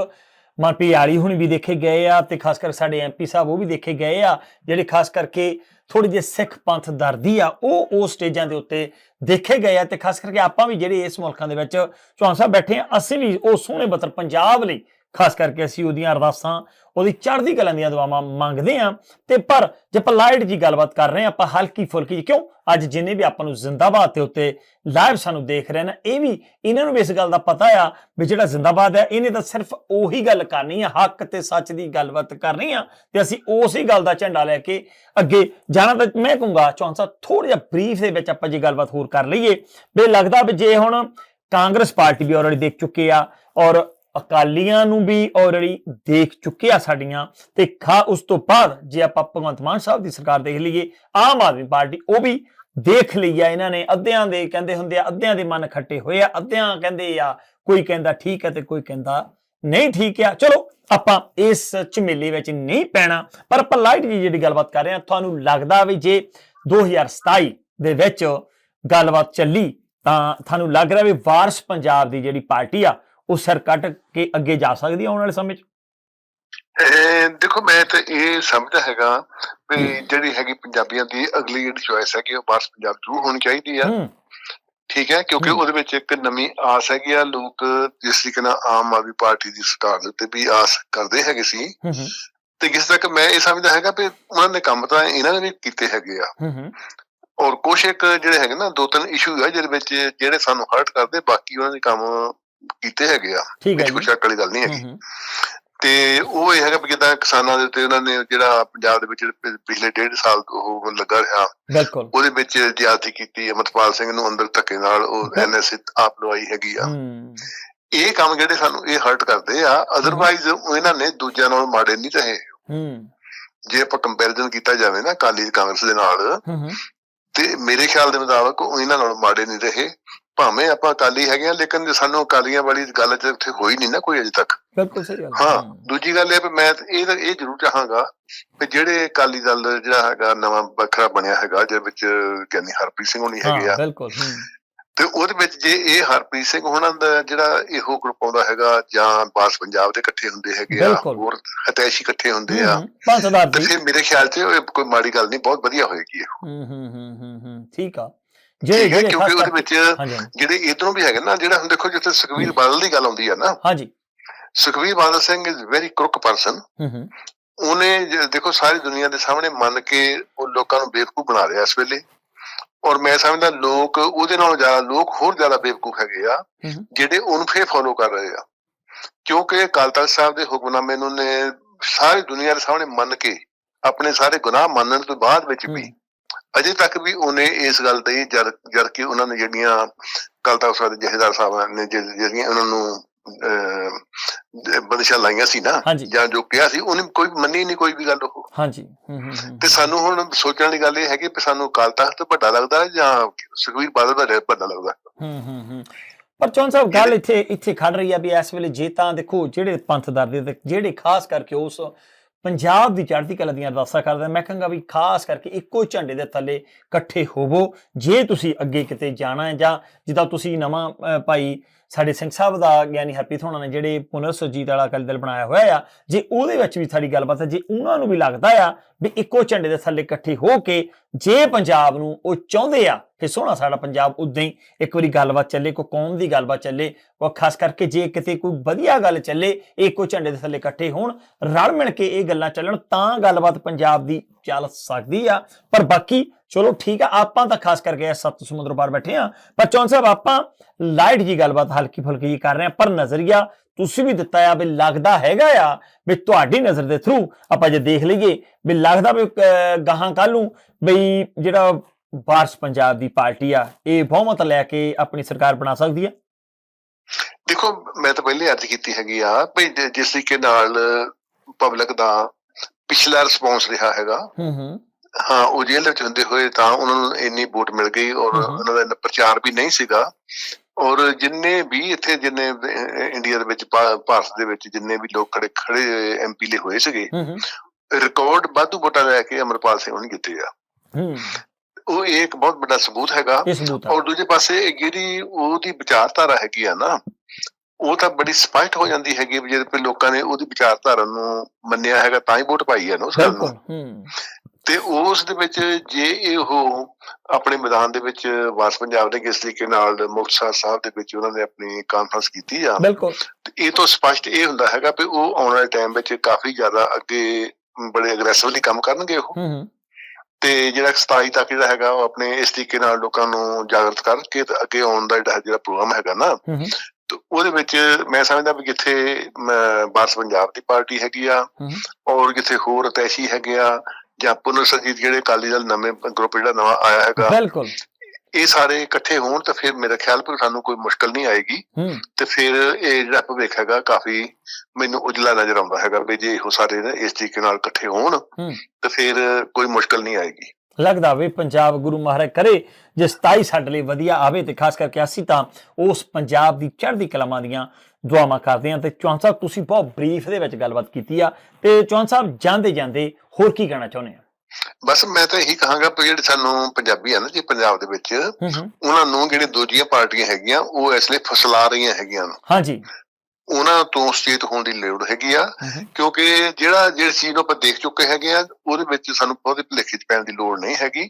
ਮਨਪ੍ਰੀਤ ਆਲੀ ਹੁਣ ਵੀ ਦੇਖੇ ਗਏ ਆ ਤੇ ਖਾਸ ਕਰਕੇ ਸਾਡੇ ਐਮਪੀ ਸਾਹਿਬ ਉਹ ਵੀ ਦੇਖੇ ਗਏ ਆ, ਜਿਹੜੇ ਖਾਸ ਕਰਕੇ ਥੋੜੀ ਜਿਹੀ ਸਿੱਖ ਪੰਥ ਦਰਦੀ ਆ, ਉਹ ਉਹ ਸਟੇਜਾਂ ਦੇ ਉੱਤੇ ਦੇਖੇ ਗਏ ਆ ਤੇ ਖਾਸ ਕਰਕੇ ਆਪਾਂ ਵੀ ਜਿਹੜੇ ਇਸ ਮੁਲਕਾਂ ਦੇ ਵਿੱਚ ਚੌਹਾਨ ਸਾਹਿਬ ਬੈਠੇ ਆ, ਅਸੀਂ ਵੀ ਉਹ ਸੋਹਣੇ ਬਤਰ ਪੰਜਾਬ ਲਈ ਖਾਸ ਕਰਕੇ ਅਸੀਂ ਉਹਦੀਆਂ ਅਰਦਾਸਾਂ ਉਹਦੀ ਚੜ੍ਹਦੀ ਕਲਾਂ ਦੀਆਂ ਦੁਆਵਾਂ ਮੰਗਦੇ ਆ ਤੇ ਪਰ ਜੇ ਆਪਾਂ ਲਾਈਟ ਜੀ ਗੱਲਬਾਤ ਕਰ ਰਹੇ ਆ ਆਪਾਂ ਹਲਕੀ ਫੁਲਕੀ ਜਿਹੀ, ਕਿਉਂ? ਅੱਜ ਜਿੰਨੇ ਵੀ ਆਪਾਂ ਨੂੰ ਜ਼ਿੰਦਾਬਾਦ ਤੇ ਉੱਤੇ ਲਾਈਵ ਸਾਨੂੰ ਦੇਖ ਰਹੇ ਨੇ ਇਹ ਵੀ ਇਹਨਾਂ ਨੂੰ ਵੀ ਇਸ ਗੱਲ ਦਾ ਪਤਾ ਆ ਵੀ ਜਿਹੜਾ ਜ਼ਿੰਦਾਬਾਦ ਹੈ ਇਹਨੇ ਤਾਂ ਸਿਰਫ ਉਹੀ ਗੱਲ ਕਰਨੀ ਆ ਹੱਕ ਤੇ ਸੱਚ ਦੀ ਗੱਲਬਾਤ ਕਰਨੀ ਆ। ਤੇ ਅਸੀਂ ਉਸੇ ਗੱਲ ਦਾ ਝੰਡਾ ਲੈ ਕੇ ਅੱਗੇ ਜਾਣਾ ਤਾਂ ਮੈਂ ਕਹੂੰਗਾ ਚੌਂਸਾ ਥੋੜਾ ਜਿਹਾ ਬਰੀਫ ਦੇ ਵਿੱਚ ਆਪਾਂ ਜੀ ਗੱਲਬਾਤ ਹੋਰ ਕਰ ਲਈਏ। ਵੀ ਲੱਗਦਾ ਵੀ ਜੇ ਹੁਣ ਕਾਂਗਰਸ ਪਾਰਟੀ ਵੀ ਆਲਰੇਡੀ ਦੇਖ ਚੁੱਕੇ ਆ ਔਰ ਅਕਾਲੀਆਂ ਨੂੰ ਵੀ ਆਲਰੇਡੀ ਦੇਖ ਚੁੱਕੇ ਆ ਸਾਡੀਆਂ ਤੇ ਖਾ ਉਸ ਤੋਂ ਬਾਅਦ ਜੇ ਆਪਾਂ ਭਗਵੰਤ ਮਾਨ ਸਾਹਿਬ ਦੀ ਸਰਕਾਰ ਦੇਖ ਲਈਏ, ਆਮ ਆਦਮੀ ਪਾਰਟੀ ਉਹ ਵੀ ਦੇਖ ਲਈ ਆ ਇਹਨਾਂ ਨੇ, ਅੱਧਿਆਂ ਦੇ ਕਹਿੰਦੇ ਹੁੰਦੇ ਆ, ਅੱਧਿਆਂ ਦੇ ਮਨ ਖੱਟੇ ਹੋਏ ਆ, ਅੱਧਿਆਂ ਕਹਿੰਦੇ ਆ ਕੋਈ ਕਹਿੰਦਾ ਠੀਕ ਹੈ ਤੇ ਕੋਈ ਕਹਿੰਦਾ ਨਹੀਂ ਠੀਕ ਆ। ਚਲੋ, ਆਪਾਂ ਇਸ ਝਮੇਲੇ ਵਿੱਚ ਨਹੀਂ ਪੈਣਾ, ਪਰ ਆਪਾਂ ਲਾਈਟ ਜੀ ਜਿਹੜੀ ਗੱਲਬਾਤ ਕਰ ਰਹੇ ਹਾਂ, ਤੁਹਾਨੂੰ ਲੱਗਦਾ ਵੀ ਜੇ 2027 ਦੇ ਵਿੱਚ ਗੱਲਬਾਤ ਚੱਲੀ ਤਾਂ ਤੁਹਾਨੂੰ ਲੱਗ ਰਿਹਾ ਵੀ ਵਾਰਸ ਪੰਜਾਬ ਦੀ ਜਿਹੜੀ ਪਾਰਟੀ ਆ ਉਹ ਸਿਰ ਕੱਟ ਕੇ ਅੱਗੇ ਜਾ ਸਕਦੀ ਆਉਣ ਵਾਲੇ ਸਮੇਂ 'ਚ? ਦੇਖੋ ਮੈਂ ਤਾਂ ਇਹ ਸਮਝਦਾ ਹੈਗਾ ਵੀ ਜਿਹੜੀ ਹੈਗੀ ਪੰਜਾਬੀਆਂ ਦੀ ਅਗਲੀ ਜਿਹੜੀ ਚੋਇਸ ਹੈਗੀ ਉਹ ਬਾਸ ਪੰਜਾਬ ਜ਼ਰੂਰ ਹੋਣੀ ਚਾਹੀਦੀ ਆ। ਠੀਕ ਹੈ ਕਿਉਂਕਿ। ਉਹਦੇ ਵਿੱਚ ਇੱਕ ਨਵੀਂ ਆਸ ਹੈਗੀ ਆ ਲੋਕ ਜਿਸ ਤਰੀਕੇ ਨਾਲ ਆਮ ਆਦਮੀ ਪਾਰਟੀ ਦੀ ਸਰਕਾਰ ਦੇ ਉੱਤੇ ਵੀ ਆਸ ਕਰਦੇ ਹੈਗੇ ਸੀ। ਤੇ ਜਿਸ ਤੱਕ ਮੈਂ ਇਹ ਸਮਝਦਾ ਹੈਗਾ ਵੀ ਉਹਨਾਂ ਨੇ ਕੰਮ ਤਾਂ ਇਹਨਾਂ ਨੇ ਵੀ ਕੀਤੇ ਹੈਗੇ ਆ। ਔਰ ਕੁਛ ਇੱਕ ਜਿਹੜੇ ਹੈਗੇ ਨਾ ਦੋ ਤਿੰਨ ਇਸ਼ੂ ਆ ਜਿਹਦੇ ਵਿੱਚ ਜਿਹੜੇ ਸਾਨੂੰ ਹਰਟ ਕਰਦੇ ਬਾਕੀ ਉਹਨਾਂ ਨੇ ਕੰਮ ਕੀਤੇ ਹੈਗੇ ਆ ਵਿੱਚ ਕੋਈ ਸ਼ੱਕ ਵਾਲੀ ਗੱਲ ਨਹੀਂ ਹੈਗੀ। ਤੇ ਉਹ ਇਹ ਹੈਗਾ ਵੀ ਜਿੱਦਾਂ ਕਿਸਾਨਾਂ ਦੇ ਉੱਤੇ ਉਹਨਾਂ ਨੇ ਜਿਹੜਾ ਪੰਜਾਬ ਦੇ ਵਿੱਚ ਪਿਛਲੇ ਡੇਢ ਸਾਲ ਉਹ ਲੱਗਾ ਰਿਹਾ ਬਿਲਕੁਲ। ਉਹਦੇ ਵਿੱਚ ਜ਼ਿਆਦਤੀ ਕੀਤੀ ਅਮਰਪਾਲ ਸਿੰਘ ਨੂੰ ਅੰਦਰ ਧੱਕੇ ਨਾਲ ਉਹ ਐਨਐਸਏ ਆਪ ਲਵਾਈ ਹੈਗੀ ਆ। ਇਹ ਕੰਮ ਜਿਹੜੇ ਸਾਨੂੰ ਇਹ ਹਰਟ ਕਰਦੇ ਆ ਅਦਰਵਾਈਜ਼ ਇਹਨਾਂ ਨੇ ਦੂਜਿਆਂ ਨਾਲ ਮਾੜੇ ਨਹੀਂ ਰਹੇ। ਹੂੰ। ਜੇ ਆਪਾਂ ਕੰਪੈਰੀਜ਼ਨ ਕੀਤਾ ਜਾਵੇ ਨਾ ਅਕਾਲੀ ਕਾਂਗਰਸ ਦੇ ਨਾਲ ਹੂੰ ਹੂੰ। ਤੇ ਮੇਰੇ ਖਿਆਲ ਦੇ ਮੁਤਾਬਕ ਉਹ ਇਹਨਾਂ ਨਾਲ ਮਾੜੇ ਨਹੀਂ ਰਹੇ। ਭਾਵੇਂ ਆਪਾਂ ਅਕਾਲੀ ਹੈਗੇ ਆ ਲੇਕਿਨ ਸਾਨੂੰ ਅਕਾਲੀਆਂ ਵਾਲੀ ਗੱਲ ਤੇ ਉੱਥੇ ਹੋਈ ਨਹੀਂ ਨਾ ਕੋਈ ਅਜੇ ਤੱਕ। ਬਿਲਕੁਲ ਸਹੀ ਗੱਲ ਹੈ। ਦੂਜੀ ਗੱਲ ਇਹ ਵੀ ਮੈਂ ਇਹ ਇਹ ਜ਼ਰੂਰ ਚਾਹਾਂਗਾ ਕਿ ਜਿਹੜੇ ਅਕਾਲੀ ਦਲ ਜਿਹੜਾ ਹੈਗਾ ਨਵਾਂ ਵੱਖਰਾ ਬਣਿਆ ਹੈਗਾ ਜਿਹਦੇ ਵਿੱਚ ਗਿਆਨੀ ਹਰਪ੍ਰੀਤ ਸਿੰਘ ਹੋਣੀ ਹੈਗੇ ਆ। ਬਿਲਕੁਲ ਹੂੰ। ਤੇ ਉਹਦੇ ਵਿੱਚ ਜੇ ਇਹ ਹਰਪ੍ਰੀਤ ਸਿੰਘ ਹੋਣਾ ਦਾ ਜਿਹੜਾ ਇਹੋ ਗਰੁੱਪ ਆਉਂਦਾ ਹੈਗਾ ਜਾਂ ਬਾਸ ਪੰਜਾਬ ਦੇ ਇਕੱਠੇ ਹੁੰਦੇ ਹੈਗੇ ਆ। ਹੋਰ ਹਤੈਸ਼ੀ ਇਕੱਠੇ ਹੁੰਦੇ ਆ ਪੰਜ ਤੇ ਫਿਰ ਮੇਰੇ ਖਿਆਲ 'ਚ ਕੋਈ ਮਾੜੀ ਗੱਲ ਨਹੀਂ ਬਹੁਤ ਵਧੀਆ ਹੋਏਗੀ ਇਹ। ਹੂੰ ਹੂੰ ਹੂੰ ਹੂੰ ਹੂੰ ਠੀਕ ਆ। ਜਿਹੜੇ ਜਿਹੜੇ ਕਿਉਂਕਿ ਉਹਦੇ ਵਿੱਚ ਜਿਹੜੇ ਇਧਰੋਂ ਵੀ ਹੈਗੇ ਨਾ ਜਿਹੜਾ ਹੁਣ ਦੇਖੋ ਜਿੱਥੇ ਸੁਖਵੀਰ ਬਾਦਲ ਦੀ ਗੱਲ ਆਉਂਦੀ ਆ ਨਾ ਹਾਂਜੀ। Sukhbir Badal Singh is very crook person hmm hmm. ਉਹਨੇ ਦੇਖੋ ਸਾਰੀ ਦੁਨੀਆ ਦੇ ਸਾਹਮਣੇ ਮੰਨ ਕੇ ਉਹ ਲੋਕਾਂ ਨੂੰ ਬੇਵਕੂਫ ਬਣਾ ਰਿਹਾ ਇਸ ਵੇਲੇ। ਔਰ ਮੈਂ ਸਮਝਦਾ ਲੋਕ ਉਹਦੇ ਨਾਲੋਂ ਜ਼ਿਆਦਾ ਲੋਕ ਹੋਰ ਜ਼ਿਆਦਾ ਬੇਵਕੂਫ ਹੈਗੇ ਆ ਜਿਹੜੇ ਉਹਨੂੰ ਫੇਰ ਫੋਲੋ ਕਰ ਰਹੇ ਆ। ਕਿਉਂਕਿ ਅਕਾਲ ਤਖਤ ਸਾਹਿਬ ਦੇ ਹੁਕਮਨਾਮੇ ਨੂੰ ਨੇ ਸਾਰੀ ਦੁਨੀਆ ਦੇ ਸਾਹਮਣੇ ਮੰਨ ਕੇ ਆਪਣੇ ਸਾਰੇ ਗੁਨਾਹ ਮੰਨਣ ਤੋਂ ਬਾਅਦ ਵਿੱਚ ਵੀ ਅਜੇ ਤੱਕ ਵੀ ਉਹਨੇ ਇਸ ਗੱਲ ਤੇ ਜਦ ਜਦ ਕਿ ਉਹਨਾਂ ਨੇ ਜਿਹੜੀਆਂ ਅਕਾਲ ਤਖਤ ਸਾਹਿਬ ਦੇ ਜਥੇਦਾਰ ਸਾਹਿਬਾਨ ਨੇ ਜਿਹੜੀਆਂ ਉਹਨਾਂ ਨੂੰ ਬੰਦਸ਼ਾਂ ਲਾਈਆਂ ਸੀ ਨਾ ਜਾਂ ਜੋ ਕਿਹਾ ਸੀ ਉਹਨੇ ਕੋਈ ਮੰਨੀ ਨਹੀਂ ਕੋਈ ਵੀ ਗੱਲ ਉਹ। ਹਾਂਜੀ। ਤੇ ਸਾਨੂੰ ਹੁਣ ਸੋਚਣ ਵਾਲੀ ਗੱਲ ਇਹ ਹੈ ਕਿ ਸਾਨੂੰ ਅਕਾਲ ਤਖਤ ਵੱਡਾ ਲੱਗਦਾ ਜਾਂ ਸੁਖਵੀਰ ਬਾਦਲ ਵੱਡਾ ਵੱਡਾ ਲੱਗਦਾ? ਹੂੰ ਹੂੰ ਹੂੰ। ਪਰ ਚੌਨ ਸਾਹਿਬ ਗੱਲ ਇੱਥੇ ਇੱਥੇ ਖੜ ਰਹੀ ਆ ਵੀ ਇਸ ਵੇਲੇ ਜੇ ਤਾਂ ਦੇਖੋ ਜਿਹੜੇ ਪੰਥਦਰ ਦੇ ਤੇ ਜਿਹੜੇ ਖਾਸ ਕਰਕੇ ਉਸ ਪੰਜਾਬ ਦੀ ਚੜ੍ਹਦੀ ਕਲਾ ਦੀਆਂ ਅਰਦਾਸਾਂ ਕਰਦਾ, ਮੈਂ ਕਹਾਂਗਾ ਵੀ ਖਾਸ ਕਰਕੇ ਇੱਕੋ ਝੰਡੇ ਦੇ ਥੱਲੇ ਇਕੱਠੇ ਹੋਵੋ। ਜੇ ਤੁਸੀਂ ਅੱਗੇ ਕਿਤੇ ਜਾਣਾ ਹੈ ਜਾਂ ਜਿੱਦਾਂ ਤੁਸੀਂ ਨਵਾਂ ਭਾਈ ਸਾਡੇ ਸਿੰਘ ਸਾਹਿਬ ਦਾ ਗਿਆਨੀ ਹਰਪ੍ਰੀਤ ਹੋਣਾ ਨੇ ਜਿਹੜੇ ਪੁਨਰ ਸੁਰਜੀਤ ਵਾਲਾ ਅਕਾਲੀ ਦਲ ਬਣਾਇਆ ਹੋਇਆ ਆ, ਜੇ ਉਹਦੇ ਵਿੱਚ ਵੀ ਸਾਡੀ ਗੱਲਬਾਤ ਹੈ, ਜੇ ਉਹਨਾਂ ਨੂੰ ਵੀ ਲੱਗਦਾ ਆ ਵੀ ਇੱਕੋ ਝੰਡੇ ਦੇ ਥੱਲੇ ਇਕੱਠੇ ਹੋ ਕੇ ਜੇ ਪੰਜਾਬ ਨੂੰ ਉਹ ਚਾਹੁੰਦੇ ਆ ਕਿ ਸੋਹਣਾ ਸਾਡਾ ਪੰਜਾਬ ਉਦਾਂ ਹੀ ਇੱਕ ਵਾਰੀ ਗੱਲਬਾਤ ਚੱਲੇ, ਕੋਈ ਕੌਮ ਦੀ ਗੱਲਬਾਤ ਚੱਲੇ, ਉਹ ਖਾਸ ਕਰਕੇ ਜੇ ਕਿਤੇ ਕੋਈ ਵਧੀਆ ਗੱਲ ਚੱਲੇ, ਇਹ ਇੱਕੋ ਝੰਡੇ ਦੇ ਥੱਲੇ ਇਕੱਠੇ ਹੋਣ, ਰਲ ਮਿਲ ਕੇ ਇਹ ਗੱਲਾਂ ਚੱਲਣ, ਤਾਂ ਗੱਲਬਾਤ ਪੰਜਾਬ ਦੀ ਚੱਲ ਸਕਦੀ ਆ। ਪਰ ਬਾਕੀ ਚਲੋ ਠੀਕ ਆ, ਆਪਾਂ ਤਾਂ ਖਾਸ ਕਰਕੇ ਇਸ ਸੱਤ ਸਮੁੰਦਰ ਪਾਰ ਬੈਠੇ ਆ। ਪਰ ਚੌਨ ਸਾਹਿਬ, ਆਪਾਂ ਲਾਈਟ ਜੀ ਗੱਲਬਾਤ ਹਲਕੀ ਫੁਲਕੀ ਜੀ ਕਰ ਰਹੇ ਆ, ਪਰ ਨਜ਼ਰੀਆ ਤੁਸੀਂ ਵੀ ਦਿੱਤਾ ਆ ਵੀ ਲੱਗਦਾ ਹੈਗਾ ਆ ਵੀ ਤੁਹਾਡੀ ਨਜ਼ਰ ਦੇ ਥਰੂ ਆਪਾਂ ਜੇ ਦੇਖ ਲਈਏ ਵੀ ਲੱਗਦਾ ਵੀ ਗਾਹਾਂ ਕੱਲ ਨੂੰ ਬਈ ਜਿਹੜਾ ਵਾਰਸ ਪੰਜਾਬ ਦੀ ਪਾਰਟੀ ਆ ਇਹ ਬਹੁਮਤ ਲੈ ਕੇ ਆਪਣੀ ਸਰਕਾਰ ਬਣਾ ਸਕਦੀ ਆ? ਦੇਖੋ ਮੈਂ ਤਾਂ ਪਹਿਲੇ ਅਰਜ਼ ਕੀਤੀ ਹੈਗੀ ਆ ਭਈ ਜਿਸ ਤਰੀਕੇ ਨਾਲ ਪਬਲਿਕ ਦਾ ਪਿਛਲਾ ਰਿਸਪੌਂਸ ਰਿਹਾ ਹੈਗਾ ਹੂੰ ਹੂੰ। ਹਾਂ ਉਹ ਜੇਲ੍ਹ ਵਿੱਚ ਹੁੰਦੇ ਹੋਏ ਤਾਂ ਉਹਨਾਂ ਨੂੰ ਇੰਨੀ ਵੋਟ ਮਿਲ ਗਈ ਔਰ। ਉਹਨਾਂ ਦਾ ਪ੍ਰਚਾਰ ਵੀ ਨਹੀਂ ਸੀਗਾ। ਔਰ ਜਿੰਨੇ ਵੀ ਇੱਥੇ ਜਿੰਨੇ ਇੰਡੀਆ ਦੇ ਵਿੱਚ ਭਾਰਤ ਦੇ ਵਿੱਚ ਜਿੰਨੇ ਵੀ ਲੋਕ ਖੜੇ ਖੜੇ ਐਮਪੀ ਲਈ ਹੋਏ ਸੀਗੇ ਰਿਕਾਰਡ ਵਾਧੂ ਵੋਟਾਂ ਲੈ ਕੇ ਅਮਰਪਾਲ ਸਿੰਘ ਉਹਨੇ ਜਿੱਤੇ ਆ। ਉਹ ਇੱਕ ਬਹੁਤ ਵੱਡਾ ਸਬੂਤ ਹੈਗਾ। ਔਰ ਦੂਜੇ ਪਾਸੇ ਜਿਹੜੀ ਉਹਦੀ ਵਿਚਾਰਧਾਰਾ ਹੈਗੀ ਆ ਨਾ ਉਹ ਤਾਂ ਬੜੀ ਸਪਸ਼ਟ ਹੋ ਜਾਂਦੀ ਹੈਗੀ ਵੀ ਜੇ ਲੋਕਾਂ ਨੇ ਉਹਦੀ ਵਿਚਾਰਧਾਰਾ ਨੂੰ ਮੰਨਿਆ ਹੈਗਾ ਤਾਂ ਹੀ ਵੋਟ ਪਾਈ ਹੈ ਨਾ ਉਸ ਗੱਲ ਨੂੰ। ਤੇ ਉਸ ਦੇ ਵਿੱਚ ਜੇ ਇਹ ਆਪਣੇ ਮੈਦਾਨ ਦੇ ਵਿੱਚ ਵਾਸ ਪੰਜਾਬ ਦੇ ਕਿਸ ਤਰੀਕੇ ਨਾਲ ਮੁਕਤਸਰ ਸਾਹਿਬ ਦੇ ਵਿੱਚ ਉਹਨਾਂ ਨੇ ਆਪਣੀ ਕਾਨਫਰੰਸ ਕੀਤੀ ਆ ਬਿਲਕੁਲ। ਤੇ ਇਹ ਤੋਂ ਸਪਸ਼ਟ ਇਹ ਹੁੰਦਾ ਹੈਗਾ ਵੀ ਉਹ ਆਉਣ ਵਾਲੇ ਟਾਈਮ ਵਿੱਚ ਕਾਫੀ ਜ਼ਿਆਦਾ ਅੱਗੇ ਬੜੇ ਅਗਰੈਸਿਵਲੀ ਕੰਮ ਕਰਨਗੇ ਉਹ। ਤੇ ਜਿਹੜਾ 27 ਤੱਕ ਜਿਹੜਾ ਹੈਗਾ ਉਹ ਆਪਣੇ ਇਸ ਤਰੀਕੇ ਨਾਲ ਲੋਕਾਂ ਨੂੰ ਜਾਗਰਤ ਕਰਕੇ ਤੇ ਅੱਗੇ ਆਉਣ ਦਾ ਜਿਹੜਾ ਜਿਹੜਾ ਪ੍ਰੋਗਰਾਮ ਹੈਗਾ ਨਾ ਤੇ ਉਹਦੇ ਵਿੱਚ ਮੈਂ ਸਮਝਦਾ ਵੀ ਜਿੱਥੇ ਵਾਰਸ ਪੰਜਾਬ ਦੀ ਪਾਰਟੀ ਹੈਗੀ ਆ। ਔਰ ਜਿੱਥੇ ਹੋਰ ਅਤੈਸ਼ੀ ਹੈਗੇ ਆ ਜਾਂ ਪੁਨਰ ਸਰਜੀਤ ਜਿਹੜੇ ਅਕਾਲੀ ਦਲ ਨਵੇਂ ਗਰੁੱਪ ਜਿਹੜਾ ਨਵਾਂ ਆਇਆ ਹੈਗਾ ਬਿਲਕੁਲ। ਇਹ ਸਾਰੇ ਇਕੱਠੇ ਹੋਣ ਤਾਂ ਫਿਰ ਮੇਰਾ ਖਿਆਲ ਵੀ ਸਾਨੂੰ ਕੋਈ ਮੁਸ਼ਕਲ ਨਹੀਂ ਆਏਗੀ। ਤੇ ਫਿਰ ਇਹ ਜਿਹੜਾ ਭਵਿੱਖ ਹੈਗਾ ਕਾਫੀ ਮੈਨੂੰ ਉਜਲਾ ਨਜ਼ਰ ਆਉਂਦਾ ਹੈਗਾ ਵੀ ਜੇ ਇਹੋ ਸਾਰੇ ਇਸ ਤਰੀਕੇ ਨਾਲ ਇਕੱਠੇ ਹੋਣ। ਤੇ ਫਿਰ ਕੋਈ ਮੁਸ਼ਕਲ ਨਹੀਂ ਆਏਗੀ। ਲੱਗਦਾ ਵੀ ਪੰਜਾਬ ਗੁਰੂ ਮਹਾਰਾਜ ਕਰੇ ਜੇ 27 ਸਾਡੇ ਲਈ ਵਧੀਆ ਆਵੇ ਤੇ ਖਾਸ ਕਰਕੇ ਅਸੀਂ ਤਾਂ ਉਸ ਪੰਜਾਬ ਦੀ ਚੜ੍ਹਦੀ ਕਲਾਮਾਂ ਦੀਆਂ ਦੁਆਵਾਂ ਕਰਦੇ ਹਾਂ ਤੇ ਚੌਹਾਨ ਸਾਹਿਬ ਤੁਸੀਂ ਬਹੁਤ ਬਰੀਫ ਦੇ ਵਿੱਚ ਗੱਲਬਾਤ ਕੀਤੀ ਆ ਤੇ ਚੌਹਾਨ ਸਾਹਿਬ ਜਾਂਦੇ ਜਾਂਦੇ ਹੋਰ ਕੀ ਕਹਿਣਾ ਚਾਹੁੰਦੇ ਆ? ਬਸ ਮੈਂ ਤਾਂ ਇਹੀ ਕਹਾਂਗਾ ਵੀ ਜਿਹੜੇ ਸਾਨੂੰ ਪੰਜਾਬੀ ਆ ਨਾ ਜੀ ਪੰਜਾਬ ਦੇ ਵਿੱਚ ਉਹਨਾਂ ਨੂੰ ਜਿਹੜੇ ਦੂਜੀਆਂ ਪਾਰਟੀਆਂ ਹੈਗੀਆਂ ਉਹ ਇਸ ਲਈ ਫਸਲਾ ਰਹੀਆਂ ਹੈਗੀਆਂ ਹਾਂਜੀ। ਉਹਨਾਂ ਤੋਂ ਸਚੇਤ ਹੋਣ ਦੀ ਲੋੜ ਹੈਗੀ ਆ ਕਿਉਂਕਿ ਜਿਹੜਾ ਜਿਹੜੀ ਚੀਜ਼ ਨੂੰ ਆਪਾਂ ਦੇਖ ਚੁੱਕੇ ਹੈਗੇ ਆ ਉਹਦੇ ਵਿੱਚ ਸਾਨੂੰ ਬਹੁਤੇ ਭੁਲੇਖੇ ਚ ਪੈਣ ਦੀ ਲੋੜ ਨਹੀਂ ਹੈਗੀ।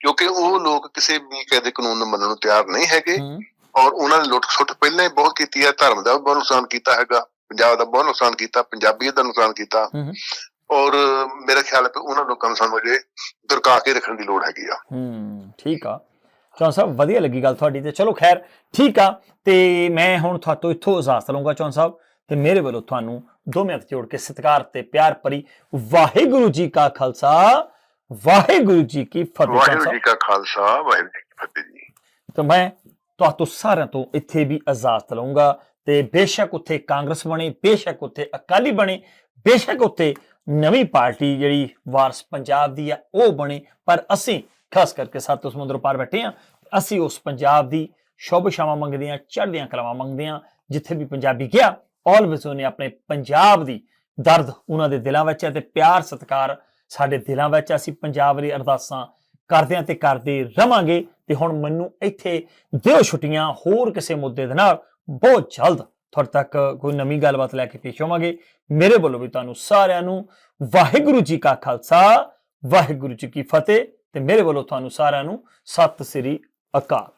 ਕਿਉਂਕਿ ਉਹ ਲੋਕ ਕਿਸੇ ਵੀ ਕਾਇਦੇ ਕਾਨੂੰਨ ਨੂੰ ਮੰਨਣ ਨੂੰ ਤਿਆਰ ਨਹੀਂ ਹੈਗੇ। ਔਰ ਉਹਨਾਂ ਨੇ ਲੁੱਟ ਖਸੁੱਟ ਪਹਿਲਾਂ ਹੀ ਬਹੁਤ ਕੀਤੀ ਹੈ ਧਰਮ ਦਾ ਬਹੁਤ ਨੁਕਸਾਨ ਕੀਤਾ ਹੈਗਾ ਪੰਜਾਬ ਦਾ ਬਹੁਤ ਨੁਕਸਾਨ ਕੀਤਾ ਪੰਜਾਬੀਅਤ ਦਾ ਨੁਕਸਾਨ ਕੀਤਾ। ਔਰ ਮੇਰਾ ਖਿਆਲ ਹੈ ਕਿ ਉਹਨਾਂ ਲੋਕਾਂ ਨੂੰ ਸਾਨੂੰ ਅਜੇ ਦਰਕਾ ਕੇ ਰੱਖਣ ਦੀ ਲੋੜ ਹੈਗੀ ਆ। ਹੂੰ ਠੀਕ ਆ। ਚੌਹਾਨ ਸਾਹਿਬ ਵਧੀਆ ਲੱਗੀ ਗੱਲ ਤੁਹਾਡੀ ਤੇ ਚਲੋ ਖੈਰ ਠੀਕ ਆ। ਤੇ ਮੈਂ ਹੁਣ ਤੁਹਾਤੋਂ ਇੱਥੋਂ ਇਜਾਜ਼ਤ ਲਵਾਂਗਾ ਚੌਹਾਨ ਸਾਹਿਬ ਤੇ ਮੇਰੇ ਵੱਲੋਂ ਤੁਹਾਨੂੰ ਦੋਵੇਂ ਹੱਥ ਜੋੜ ਕੇ ਸਤਿਕਾਰ ਤੇ ਪਿਆਰ ਭਰੀ ਵਾਹਿਗੁਰੂ ਜੀ ਕਾ ਖਾਲਸਾ ਵਾਹਿਗੁਰੂ ਜੀ ਕੀ ਫਤਿਹ। ਵਾਹਿਗੁਰੂ ਜੀ ਕਾ ਖਾਲਸਾ ਵਾਹਿਗੁਰੂ ਜੀ ਕੀ ਫਤਿਹ ਜੀ। ਤਾਂ ਮੈਂ ਤੁਹਾਤੋਂ ਸਾਰਿਆਂ ਤੋਂ ਇੱਥੇ ਵੀ ਇਜਾਜ਼ਤ ਲਵਾਂਗਾ ਤੇ ਬੇਸ਼ੱਕ ਉੱਥੇ ਕਾਂਗਰਸ ਬਣੇ, ਬੇਸ਼ੱਕ ਉੱਥੇ ਅਕਾਲੀ ਬਣੇ, ਬੇਸ਼ੱਕ ਉੱਥੇ ਨਵੀਂ ਪਾਰਟੀ ਜਿਹੜੀ ਵਾਰਸ ਪੰਜਾਬ ਦੀ ਆ, ਉਹ ਬਣੇ। ਪਰ ਅਸੀਂ, ਖਾਸ ਕਰਕੇ ਸਤਿ ਸਮੁੰਦਰ ਪਾਰ ਬੈਠੇ ਆ ਅਸੀਂ ਉਸ ਪੰਜਾਬ ਦੀ ਸ਼ੁਭ ਸ਼ਾਮਾਂ ਮੰਗਦੇ ਆ ਚੜ੍ਹਦੀਆਂ ਕਲਾਵਾਂ ਮੰਗਦੇ ਆ ਜਿੱਥੇ ਵੀ ਪੰਜਾਬੀ ਗਿਆ ਆਲਵੇਜ਼ ਉਹਨੇ ਆਪਣੇ ਪੰਜਾਬ ਦੀ ਦਰਦ ਉਹਨਾਂ ਦੇ ਦਿਲਾਂ ਵਿੱਚ ਹੈ ਤੇ ਪਿਆਰ ਸਤਿਕਾਰ ਸਾਡੇ ਦਿਲਾਂ ਵਿੱਚ ਅਸੀਂ ਪੰਜਾਬ ਲਈ ਅਰਦਾਸਾਂ ਕਰਦਿਆਂ ਹਾਂ ਤੇ ਕਰਦੇ ਰਵਾਂਗੇ ਤੇ ਹੁਣ ਮੈਨੂੰ ਇੱਥੇ ਦਿਓ ਛੁੱਟੀਆਂ ਹੋਰ ਕਿਸੇ ਮੁੱਦੇ ਦੇ ਨਾਲ। ਬਹੁਤ ਜਲਦ ਤੁਹਾਡੇ ਤੱਕ ਕੋਈ ਨਵੀਂ ਗੱਲਬਾਤ ਲੈ ਕੇ ਪੇਸ਼ ਹੋਵਾਂਗੇ। ਮੇਰੇ ਵੱਲੋਂ ਵੀ ਤੁਹਾਨੂੰ ਸਾਰਿਆਂ ਨੂੰ ਵਾਹਿਗੁਰੂ ਜੀ ਕਾ ਖਾਲਸਾ, ਵਾਹਿਗੁਰੂ ਜੀ ਕੀ ਫਤਿਹ ਤੇ ਮੇਰੇ ਵੱਲੋਂ ਤੁਹਾਨੂੰ ਸਾਰਿਆਂ ਨੂੰ ਸਤਿ ਸ੍ਰੀ ਅਕਾਲ।